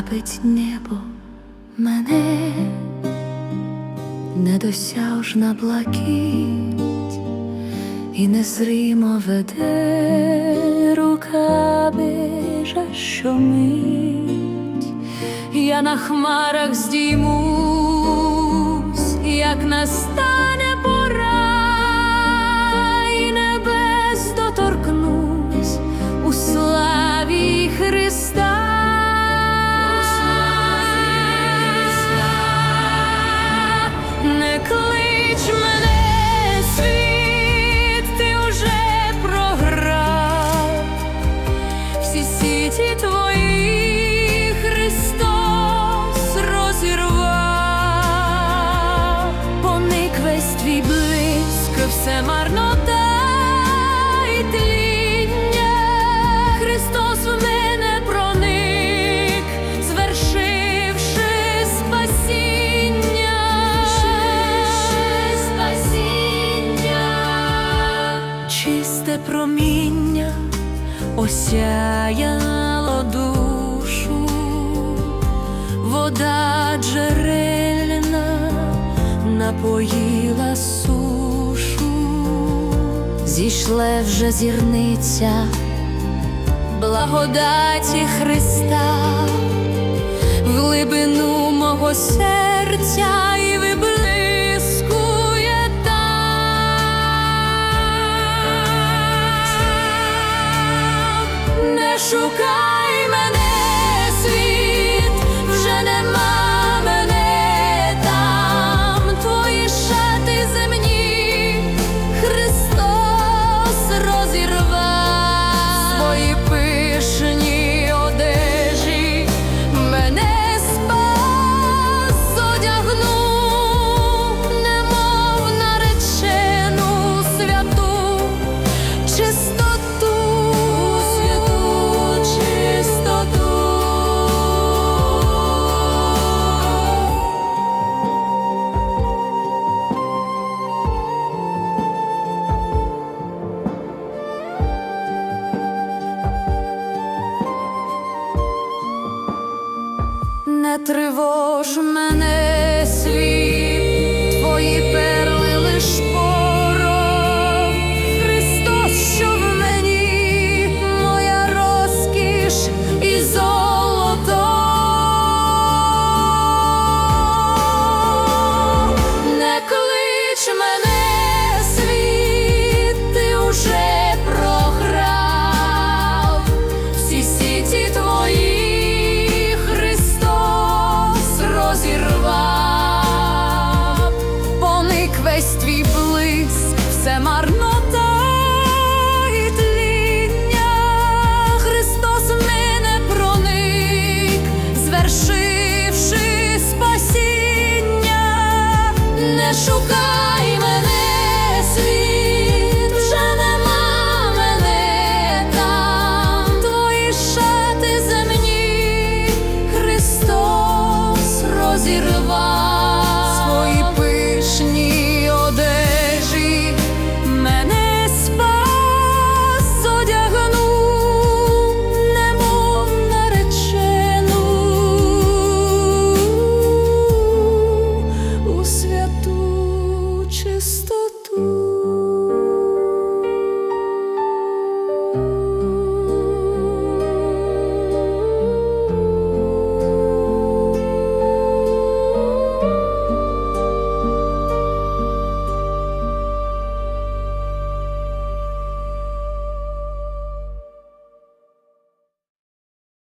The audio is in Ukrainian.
Вабить небо мене недосяжна блакить і незримо веде рука біжа щомить. Я на хмарах здіймусь, як настане сіті твої Христос розірвав, поник весь твій блиск, все марнота. Христос в мене проник, звершивши спасіння. спасіння. Чисте проміння осяяло вода джерельна напоїла сушу, зійшле вже зірниця благодаті Христа в глибину мого серця і виблискує шукай тривож мене